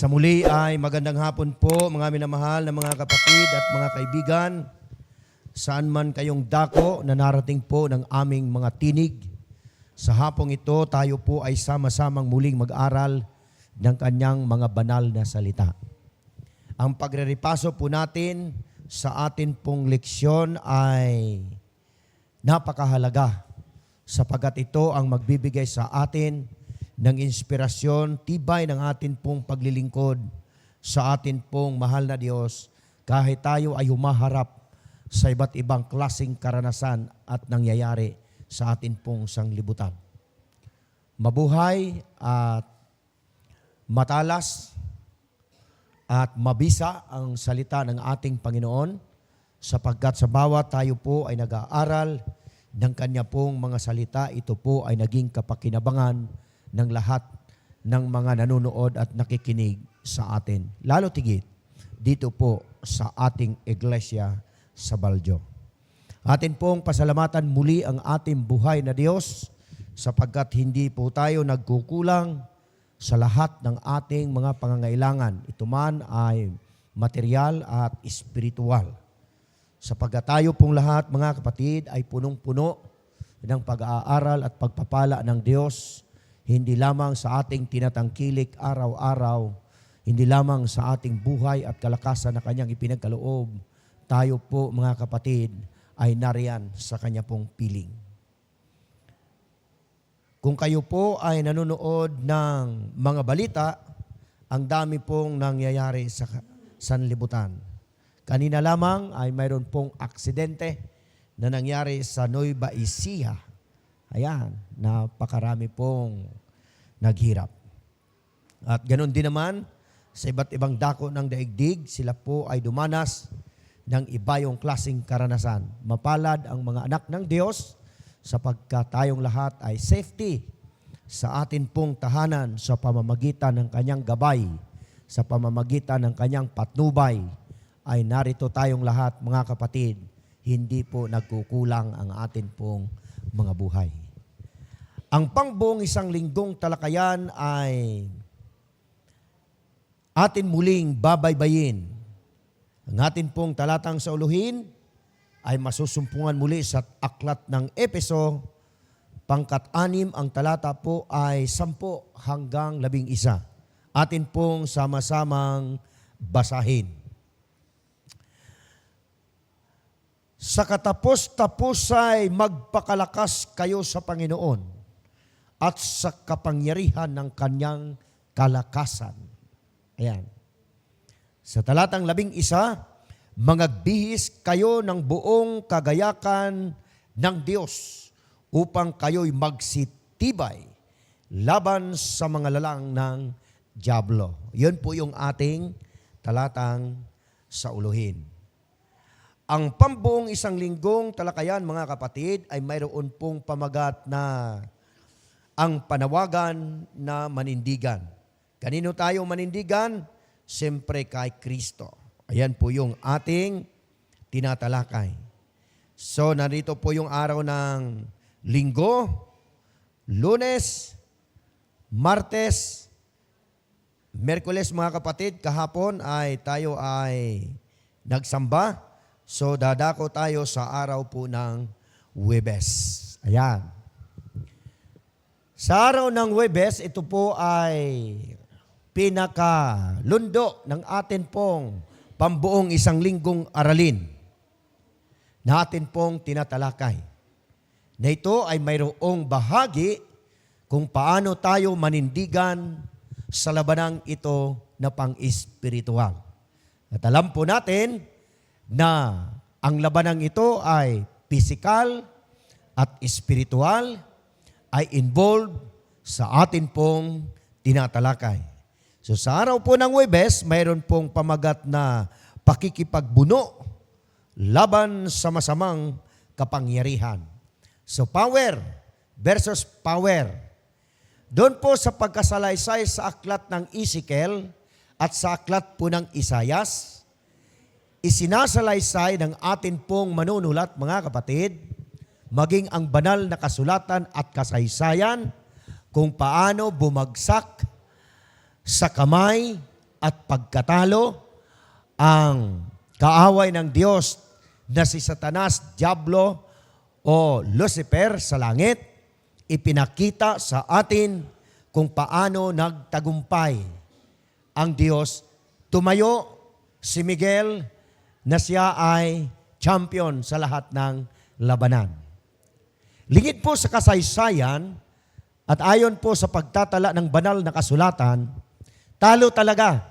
Sa muli ay magandang hapon po mga minamahal na mga kapatid at mga kaibigan. Saan man kayong dako na narating po ng aming mga tinig. Sa hapong ito tayo po ay sama-samang muling mag-aral ng kanyang mga banal na salita. Ang pagreripaso po natin sa atin pong leksyon ay napakahalaga sapagat ito ang magbibigay sa atin ng inspirasyon, tibay ng atin pong paglilingkod sa atin pong mahal na Diyos kahit tayo ay humaharap sa iba't ibang klasing karanasan at nangyayari sa atin pong sanglibutan. Mabuhay at matalas at mabisa ang salita ng ating Panginoon sapagkat sa bawat tayo po ay nag-aaral ng kanya pong mga salita, ito po ay naging kapakinabangan ng lahat ng mga nanonood at nakikinig sa atin. Lalo tigit dito po sa ating iglesia sa Baljo. Atin pong pasalamatan muli ang ating buhay na Diyos sapagkat hindi po tayo nagkukulang sa lahat ng ating mga pangangailangan. Ito man ay material at espiritual. Sapagkat tayo pong lahat, mga kapatid, ay punong-puno ng pag-aaral at pagpapala ng Diyos, hindi lamang sa ating tinatangkilik araw-araw, hindi lamang sa ating buhay at kalakasan na Kanyang ipinagkaloob, tayo po, mga kapatid, ay nariyan sa Kanya pong piling. Kung kayo po ay nanonood ng mga balita, ang dami pong nangyayari sa sanlibutan. Kanina lamang ay mayroon pong aksidente na nangyari sa Nueva Ecija. Ayan, napakarami pong naghirap. At ganun din naman, sa iba't ibang dako ng daigdig, sila po ay dumanas ng iba yung klaseng karanasan. Mapalad ang mga anak ng Diyos sapagkat tayong lahat ay safety sa atin pong tahanan sa pamamagitan ng kanyang gabay, sa pamamagitan ng kanyang patnubay, ay narito tayong lahat, mga kapatid, hindi po nagkukulang ang atin pong mga buhay. Ang pangbuong isang linggong talakayan ay atin muling babaybayin. Ang atin pong talatang sa uluhin ay masusumpungan muli sa aklat ng Epeso, pangkat anim ang talata po ay sampo hanggang labing isa. Atin pong sama-samang basahin. Sa katapos-tapos ay magpakalakas kayo sa Panginoon at sa kapangyarihan ng kanyang kalakasan. Ayan. Sa talatang labing isa, Mangagbihis kayo ng buong kagayakan ng Diyos upang kayo'y magsitibay laban sa mga lalang ng Diablo. Yun po yung ating talatang sa uluhin. Ang pambuong isang linggong talakayan, mga kapatid, ay mayroon pong pamagat na ang panawagan na manindigan. Kanino tayo manindigan? Siyempre kay Kristo. Ayan po yung ating tinatalakay. So, narito po yung araw ng linggo, lunes, martes, merkules mga kapatid, kahapon ay tayo ay nagsamba. So, dadako tayo sa araw po ng Webes. Ayan. Sa araw ng Webes, ito po ay pinaka-lundo ng atin pong pambuong isang linggong aralin na atin pong tinatalakay. Na ito ay mayroong bahagi kung paano tayo manindigan sa labanang ito na pang-espiritual. At alam po natin na ang labanang ito ay physical at espiritual ay involved sa atin pong tinatalakay. So sa araw po ng Webes, mayroon pong pamagat na pakikipagbuno laban sa masamang kapangyarihan. So power versus power. Doon po sa pagkasalaysay sa aklat ng Ezekiel at sa aklat po ng Isayas, isinasalaysay ng atin pong manunulat mga kapatid, maging ang banal na kasulatan at kasaysayan kung paano bumagsak sa kamay at pagkatalo ang kaaway ng Diyos na si Satanas, Diablo o Lucifer sa langit, ipinakita sa atin kung paano nagtagumpay ang Diyos. Tumayo si Miguel na siya ay champion sa lahat ng labanan. Lingid po sa kasaysayan at ayon po sa pagtatala ng banal na kasulatan, talo talaga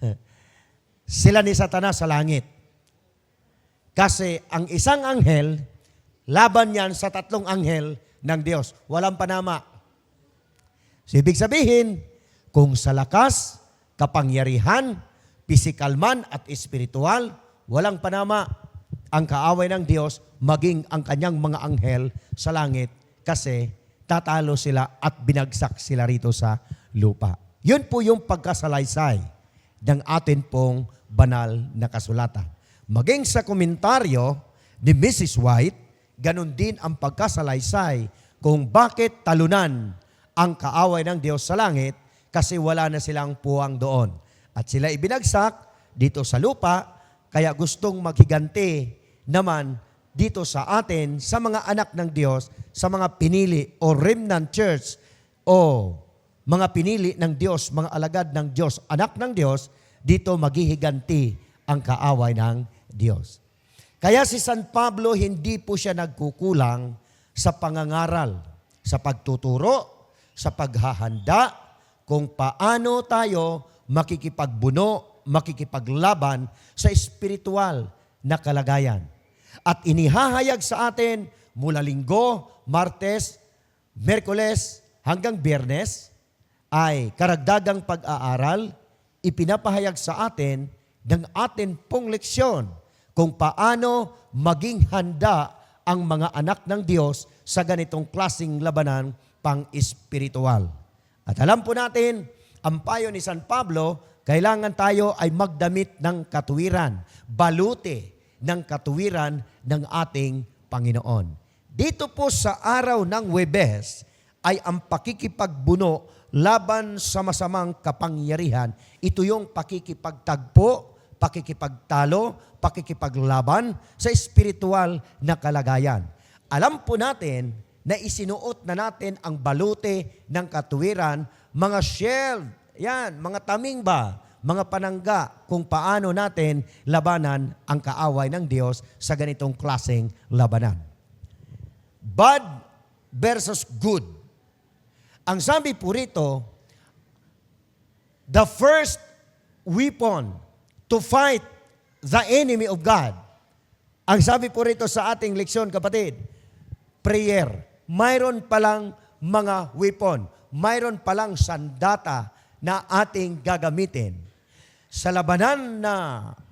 sila ni Satanas sa langit. Kasi ang isang anghel, laban yan sa tatlong anghel ng Diyos. Walang panama. So, ibig sabihin, kung sa lakas, kapangyarihan, pisikal man at espiritual, walang panama ang kaaway ng Diyos maging ang kanyang mga anghel sa langit kasi tatalo sila at binagsak sila rito sa lupa. Yun po yung pagkasalaysay ng atin pong banal na kasulatan. Maging sa komentaryo ni Mrs. White, ganun din ang pagkasalaysay kung bakit talunan ang kaaway ng Diyos sa langit kasi wala na silang puwang doon. At sila ibinagsak dito sa lupa, kaya gustong maghiganti naman dito sa atin, sa mga anak ng Diyos, sa mga pinili o remnant church o mga pinili ng Diyos, mga alagad ng Diyos, anak ng Diyos, dito maghihiganti ang kaaway ng Diyos. Kaya si San Pablo, hindi po siya nagkukulang sa pangangaral, sa pagtuturo, sa paghahanda, kung paano tayo makikipagbuno, makikipaglaban sa espiritual na kalagayan. At inihahayag sa atin mula linggo, martes, merkoles hanggang biyernes ay karagdagang pag-aaral, ipinapahayag sa atin ng atin pong leksyon kung paano maging handa ang mga anak ng Diyos sa ganitong klasing labanan pang-espiritual. At alam po natin, ang payo ni San Pablo, kailangan tayo ay magdamit ng katuwiran, balute ng katuwiran ng ating Panginoon. Dito po sa araw ng Webes ay ang pakikipagbuno laban sa masamang kapangyarihan. Ito yung pakikipagtagpo, pakikipagtalo, pakikipaglaban sa espiritual na kalagayan. Alam po natin na isinuot na natin ang balute ng katuwiran, mga shield, yan, mga taming ba, mga panangga kung paano natin labanan ang kaaway ng Diyos sa ganitong klaseng labanan. Bad versus good. Ang sabi po rito, the first weapon to fight the enemy of God. Ang sabi po rito sa ating leksyon, kapatid, prayer. Mayroon palang mga weapon. Mayroon palang sandata na ating gagamitin. Sa labanan na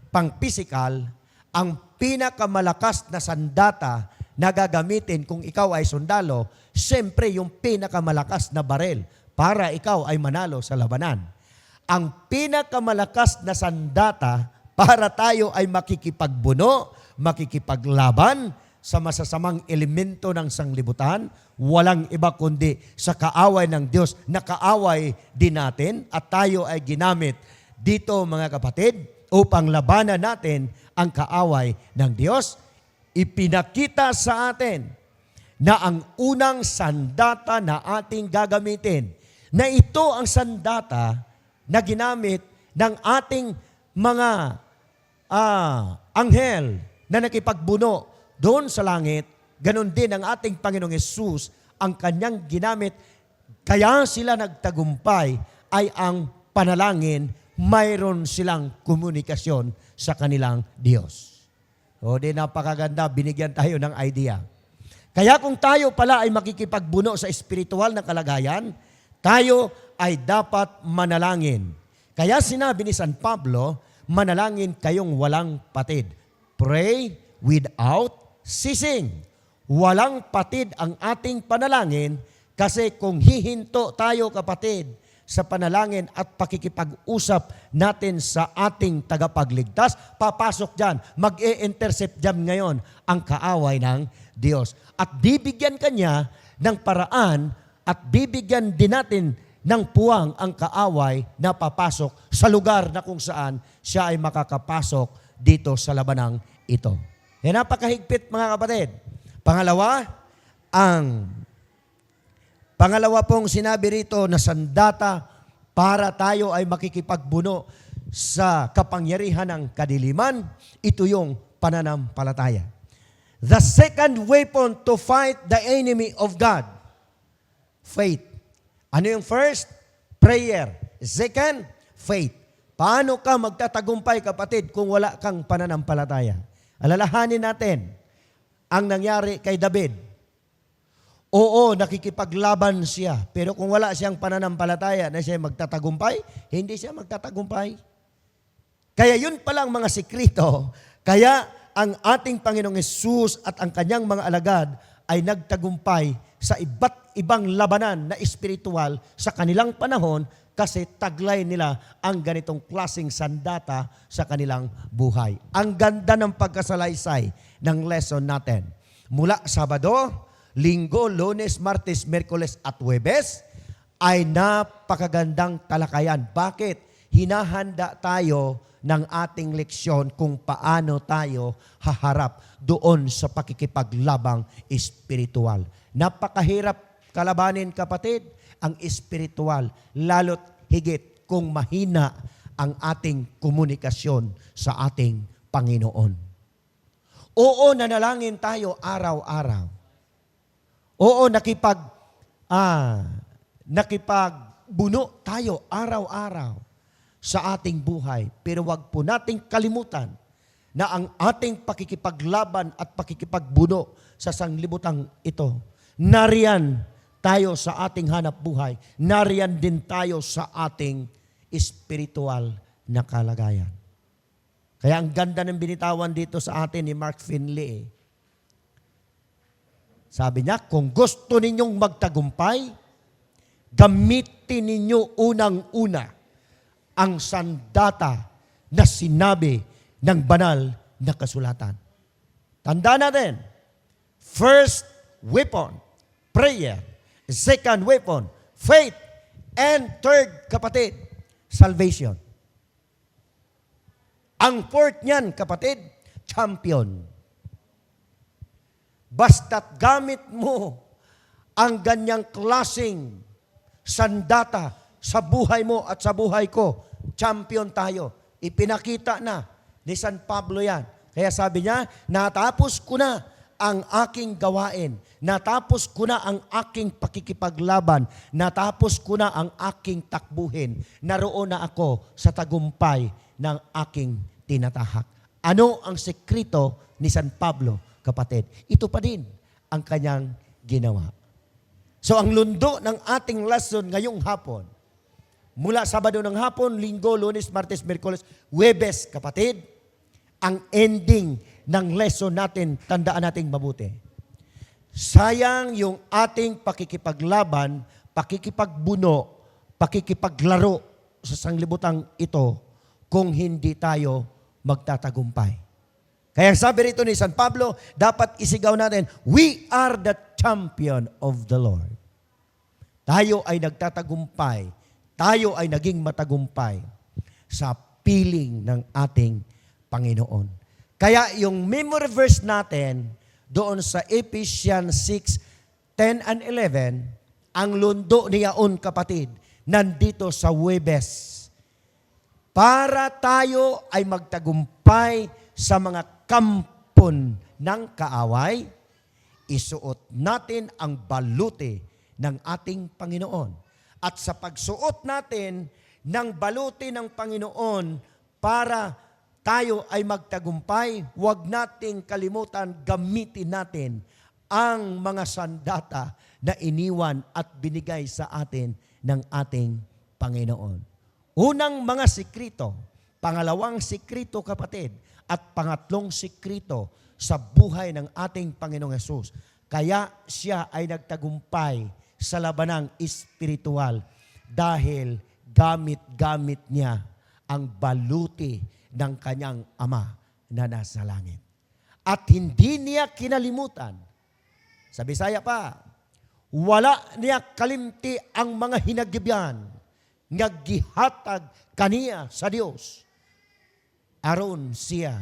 pang-physical, ang pinakamalakas na sandata na gagamitin kung ikaw ay sundalo, siyempre yung pinakamalakas na barel para ikaw ay manalo sa labanan. Ang pinakamalakas na sandata para tayo ay makikipagbuno, makikipaglaban sa masasamang elemento ng sanglibutan, walang iba kundi sa kaaway ng Diyos na kaaway din natin at tayo ay ginamit dito mga kapatid upang labanan natin ang kaaway ng Diyos. Ipinakita sa atin na ang unang sandata na ating gagamitin, na ito ang sandata na ginamit ng ating mga ah, anghel na nakipagbuno doon sa langit, ganun din ang ating Panginoong Yesus, ang kanyang ginamit, kaya sila nagtagumpay ay ang panalangin, mayroon silang komunikasyon sa kanilang Diyos. O di napakaganda, binigyan tayo ng idea. Kaya kung tayo pala ay makikipagbuno sa espiritual na kalagayan, tayo ay dapat manalangin. Kaya sinabi ni San Pablo, manalangin kayong walang patid. Pray without ceasing. Walang patid ang ating panalangin kasi kung hihinto tayo kapatid sa panalangin at pakikipag-usap natin sa ating tagapagligtas, papasok dyan, mag-e-intercept dyan ngayon ang kaaway ng Diyos. At bibigyan kanya ng paraan at bibigyan din natin ng puwang ang kaaway na papasok sa lugar na kung saan siya ay makakapasok dito sa labanang ito. Yan napakahigpit mga kapatid. Pangalawa, ang pangalawa pong sinabi rito na sandata para tayo ay makikipagbuno sa kapangyarihan ng kadiliman, ito yung pananampalataya. The second weapon to fight the enemy of God, faith. Ano yung first? Prayer. Second, faith. Paano ka magtatagumpay kapatid kung wala kang pananampalataya? Alalahanin natin ang nangyari kay David. Oo, nakikipaglaban siya. Pero kung wala siyang pananampalataya na siya magtatagumpay, hindi siya magtatagumpay. Kaya yun palang mga sikrito. Kaya ang ating Panginoong Yesus at ang kanyang mga alagad ay nagtagumpay sa iba't ibang labanan na espiritual sa kanilang panahon kasi taglay nila ang ganitong klasing sandata sa kanilang buhay. Ang ganda ng pagkasalaysay ng lesson natin. Mula Sabado, Linggo, Lunes, Martes, Merkoles at Webes ay napakagandang talakayan. Bakit? Hinahanda tayo ng ating leksyon kung paano tayo haharap doon sa pakikipaglabang espiritual. Napakahirap kalabanin kapatid ang espiritual, lalo't higit kung mahina ang ating komunikasyon sa ating Panginoon. Oo, nanalangin tayo araw-araw. Oo, nakipag ah, nakipagbuno tayo araw-araw sa ating buhay. Pero wag po nating kalimutan na ang ating pakikipaglaban at pakikipagbuno sa sanglibutang ito, nariyan tayo sa ating hanap buhay. Nariyan din tayo sa ating espiritual na kalagayan. Kaya ang ganda ng binitawan dito sa atin ni Mark Finley. eh. Sabi niya, kung gusto ninyong magtagumpay, gamitin ninyo unang-una ang sandata na sinabi ng banal na kasulatan. Tanda natin, first weapon, prayer. Second weapon, faith. And third, kapatid, salvation. Ang fourth niyan, kapatid, champion. Basta't gamit mo ang ganyang klasing sandata sa buhay mo at sa buhay ko, champion tayo. Ipinakita na ni San Pablo yan. Kaya sabi niya, natapos ko na ang aking gawain. Natapos ko na ang aking pakikipaglaban. Natapos ko na ang aking takbuhin. Naroon na ako sa tagumpay ng aking tinatahak. Ano ang sekreto ni San Pablo, kapatid? Ito pa din ang kanyang ginawa. So ang lundo ng ating lesson ngayong hapon, mula Sabado ng hapon, Linggo, Lunes, Martes, Merkules, Webes, kapatid, ang ending ng lesson natin, tandaan nating mabuti. Sayang yung ating pakikipaglaban, pakikipagbuno, pakikipaglaro sa sanglibutang ito kung hindi tayo magtatagumpay. Kaya sabi rito ni San Pablo, dapat isigaw natin, we are the champion of the Lord. Tayo ay nagtatagumpay. Tayo ay naging matagumpay sa piling ng ating Panginoon. Kaya yung memory verse natin doon sa Ephesians 6, 10 and 11, ang lundo niyaon kapatid, nandito sa Webes. Para tayo ay magtagumpay sa mga kampon ng kaaway, isuot natin ang baluti ng ating Panginoon. At sa pagsuot natin ng baluti ng Panginoon para tayo ay magtagumpay, huwag nating kalimutan gamitin natin ang mga sandata na iniwan at binigay sa atin ng ating Panginoon. Unang mga sikrito, pangalawang sikrito kapatid, at pangatlong sikrito sa buhay ng ating Panginoong Yesus. Kaya siya ay nagtagumpay sa labanang espiritual dahil gamit-gamit niya ang baluti ng kanyang ama na nasa langit. At hindi niya kinalimutan, sa Bisaya pa, wala niya kalimti ang mga hinagibyan nga gihatag kaniya sa Dios aron siya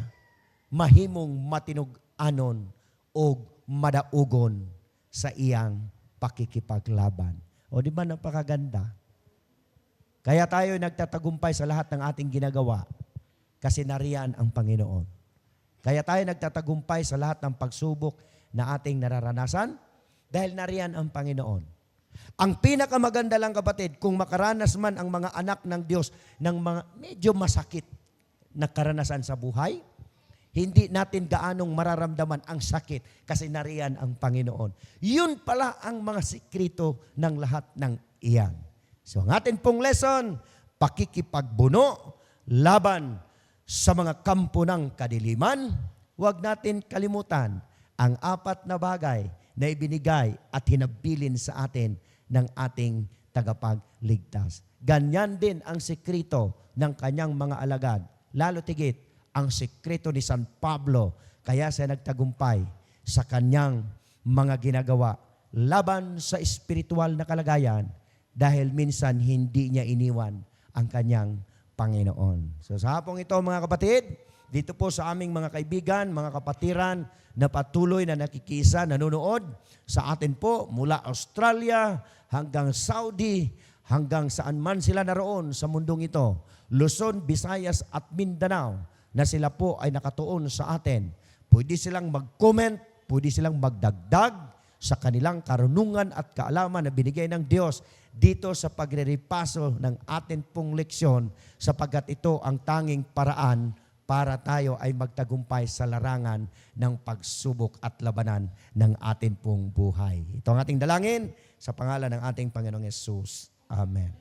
mahimong matinug-anon o madaugon sa iyang pakikipaglaban. O di ba napakaganda? Kaya tayo nagtatagumpay sa lahat ng ating ginagawa kasi nariyan ang Panginoon. Kaya tayo nagtatagumpay sa lahat ng pagsubok na ating nararanasan dahil nariyan ang Panginoon. Ang pinakamaganda lang kapatid, kung makaranas man ang mga anak ng Diyos ng mga medyo masakit na karanasan sa buhay, hindi natin gaanong mararamdaman ang sakit kasi nariyan ang Panginoon. Yun pala ang mga sikrito ng lahat ng iyan. So ang atin pong lesson, pakikipagbuno laban sa mga kampo ng kadiliman. Huwag natin kalimutan ang apat na bagay na ibinigay at hinabilin sa atin ng ating tagapagligtas. Ganyan din ang sekreto ng kanyang mga alagad. Lalo tigit, ang sekreto ni San Pablo. Kaya siya nagtagumpay sa kanyang mga ginagawa laban sa espiritual na kalagayan dahil minsan hindi niya iniwan ang kanyang Panginoon. So sa hapong ito mga kapatid, dito po sa aming mga kaibigan, mga kapatiran na patuloy na nakikisa, nanonood sa atin po mula Australia hanggang Saudi, hanggang saan man sila naroon sa mundong ito, Luzon, Visayas at Mindanao, na sila po ay nakatuon sa atin. Pwede silang mag-comment, pwede silang magdagdag sa kanilang karunungan at kaalaman na binigay ng Diyos dito sa pagreripaso ng atin pong leksyon sapagkat ito ang tanging paraan para tayo ay magtagumpay sa larangan ng pagsubok at labanan ng atin pong buhay. Ito ang ating dalangin sa pangalan ng ating Panginoong Yesus. Amen.